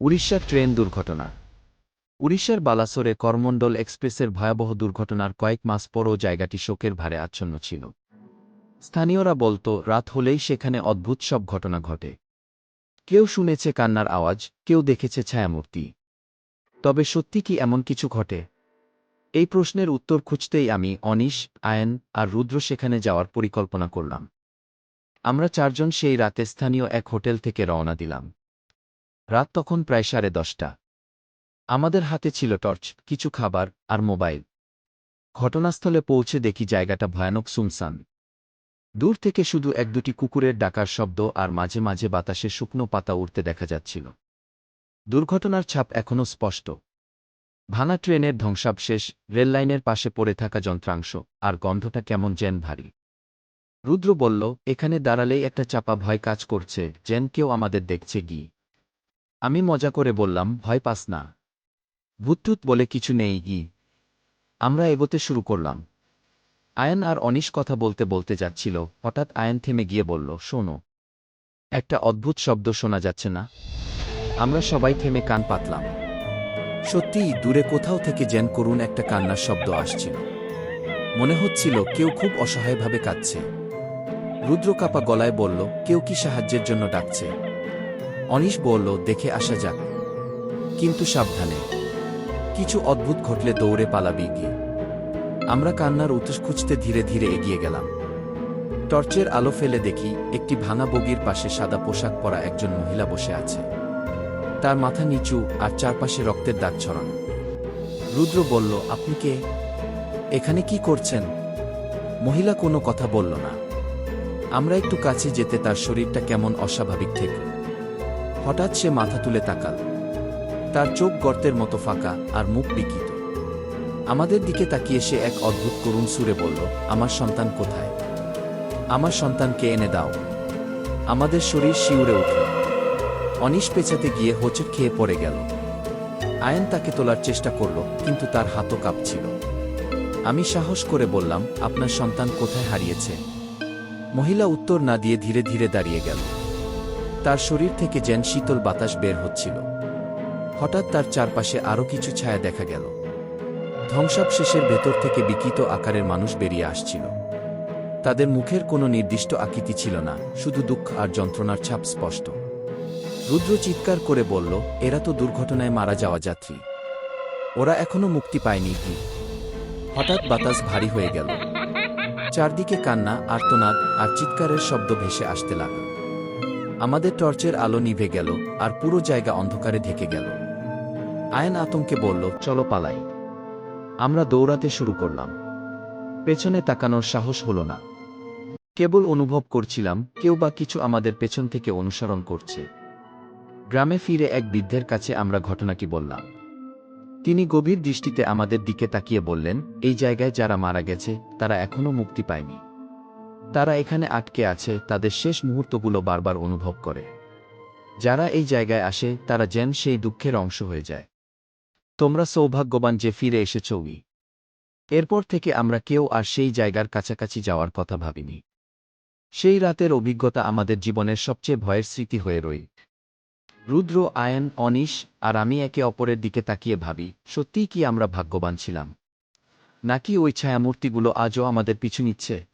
উড়িষ্যার ট্রেন দুর্ঘটনা। উড়িষ্যার বালাসোরে করমণ্ডল এক্সপ্রেসের ভয়াবহ দুর্ঘটনার কয়েক মাস পরও জায়গাটি শোকের ভারে আচ্ছন্ন ছিল। স্থানীয়রা বলতো, রাত হলেই সেখানে অদ্ভুত সব ঘটনা ঘটে। কেউ শুনেছে কান্নার আওয়াজ, কেউ দেখেছে ছায়ামূর্তি। তবে সত্যি কি এমন কিছু ঘটে? এই প্রশ্নের উত্তর খুঁজতেই আমি অনিশ, আয়ন আর রুদ্র সেখানে যাওয়ার পরিকল্পনা করলাম। আমরা চারজন সেই রাতে স্থানীয় এক হোটেল থেকে রওনা দিলাম। রাত তখন প্রায় সাড়ে দশটা। আমাদের হাতে ছিল টর্চ, কিছু খাবার আর মোবাইল। ঘটনাস্থলে পৌঁছে দেখি জায়গাটা ভয়ানক সুনসান। দূর থেকে শুধু এক দুটি কুকুরের ডাকার শব্দ আর মাঝে মাঝে বাতাসে শুকনো পাতা উড়তে দেখা যাচ্ছিল। দুর্ঘটনার ছাপ এখনও স্পষ্ট। ভাঙা ট্রেনের ধ্বংসাবশেষ রেললাইনের পাশে পড়ে থাকা যন্ত্রাংশ আর গন্ধটা কেমন জেন ভারী। রুদ্র বলল, এখানে দাঁড়ালেই একটা চাপা ভয় কাজ করছে, যেন কেউ আমাদের দেখছে গি আমি মজা করে বললাম, ভয় পাস না। ভূতটুত বলে, কিছু নেই গি আমরা এগোতে শুরু করলাম। আয়ন আর অনিশ কথা বলতে বলতে যাচ্ছিল। হঠাৎ আয়ন থেমে গিয়ে বলল, শোনো, একটা অদ্ভুত শব্দ শোনা যাচ্ছে না? আমরা সবাই থেমে কান পাতলাম। সত্যিই দূরে কোথাও থেকে যেন করুন একটা কান্নার শব্দ আসছিল। মনে হচ্ছিল কেউ খুব অসহায়ভাবে কাঁদছে। রুদ্রকাপা গলায় বলল, কেউ কি সাহায্যের জন্য ডাকছে? অনিশ বলল, দেখে আসা যাক। কিন্তু সাবধানে। কিছু অদ্ভুত ঘটলে দৌড়ে পালাবি গিয়ে। আমরা কান্নার উৎস খুঁজতে ধীরে ধীরে এগিয়ে গেলাম। টর্চের আলো ফেলে দেখি একটি ভাঙা বগির পাশে সাদা পোশাক পরা একজন মহিলা বসে আছে। তার মাথা নিচু আর চারপাশে রক্তের দাগ ছড়ানো। রুদ্র বলল, আপনি কে? এখানে কি করছেন? মহিলা কোনো কথা বলল না। আমরা একটু কাছে যেতে, তার শরীরটা কেমন অস্বাভাবিক থেকে। হঠাৎ সে মাথা তুলে তাকাল। তার চোখ গর্তের মতো ফাঁকা আর মুখ বিকৃত আমাদের দিকে তাকিয়ে সে এক অদ্ভুত করুণ সুরে বলল, আমার সন্তান কোথায়? আমার সন্তানকে এনে দাও। আমাদের শরীর শিউরে উঠল। অনিশ পেছাতে গিয়ে হোঁচট খেয়ে পড়ে গেল। আয়ন তাকে তোলার চেষ্টা করল, কিন্তু তার হাতও কাঁপছিল। আমি সাহস করে বললাম, আপনার সন্তান কোথায় হারিয়েছে? মহিলা উত্তর না দিয়ে ধীরে ধীরে দাঁড়িয়ে গেল। তার শরীর থেকে যেন শীতল বাতাস বের হচ্ছিল। হঠাৎ তার চারপাশে আরও কিছু ছায়া দেখা গেল। ধ্বংসাবশেষের ভেতর থেকে বিকৃত আকারের মানুষ বেরিয়ে আসছিল। তাদের মুখের কোনো নির্দিষ্ট আকৃতি ছিল না, শুধু দুঃখ আর যন্ত্রণার ছাপ স্পষ্ট। রুদ্র চিৎকার করে বলল, এরা তো দুর্ঘটনায় মারা যাওয়া যাত্রী। ওরা এখনও মুক্তি পায়নি কি হঠাৎ বাতাস ভারী হয়ে গেল। চারদিকে কান্না, আর্তনাদ আর চিৎকারের শব্দ ভেসে আসতে লাগল। আমাদের টর্চের আলো নিভে গেল আর পুরো জায়গা অন্ধকারে ঢেকে গেল। আয়ন আতঙ্কে বলল, চলো পালাই। আমরা দৌড়াতে শুরু করলাম। পেছনে তাকানোর সাহস হল না। কেবল অনুভব করছিলাম, কেউ বা কিছু আমাদের পেছন থেকে অনুসরণ করছে। গ্রামে ফিরে এক বৃদ্ধের কাছে আমরা ঘটনাটি বললাম। তিনি গভীর দৃষ্টিতে আমাদের দিকে তাকিয়ে বললেন, এই জায়গায় যারা মারা গেছে, তারা এখনও মুক্তি পায়নি। তারা এখানে আটকে আছে, তাদের শেষ মুহূর্তগুলো বারবার অনুভব করে। যারা এই জায়গায় আসে, তারা যেন সেই দুঃখের অংশ হয়ে যায়। তোমরা সৌভাগ্যবান যে ফিরে এসেছ উই। এরপর থেকে আমরা কেউ আর সেই জায়গার কাছাকাছি যাওয়ার কথা ভাবিনি। সেই রাতের অভিজ্ঞতা আমাদের জীবনের সবচেয়ে ভয়ের স্মৃতি হয়ে রই রুদ্র, আয়ন, অনিশ আর আমি একে অপরের দিকে তাকিয়ে ভাবি, সত্যিই কি আমরা ভাগ্যবান ছিলাম? নাকি ওই ছায়ামূর্তিগুলো আজও আমাদের পিছু নিচ্ছে?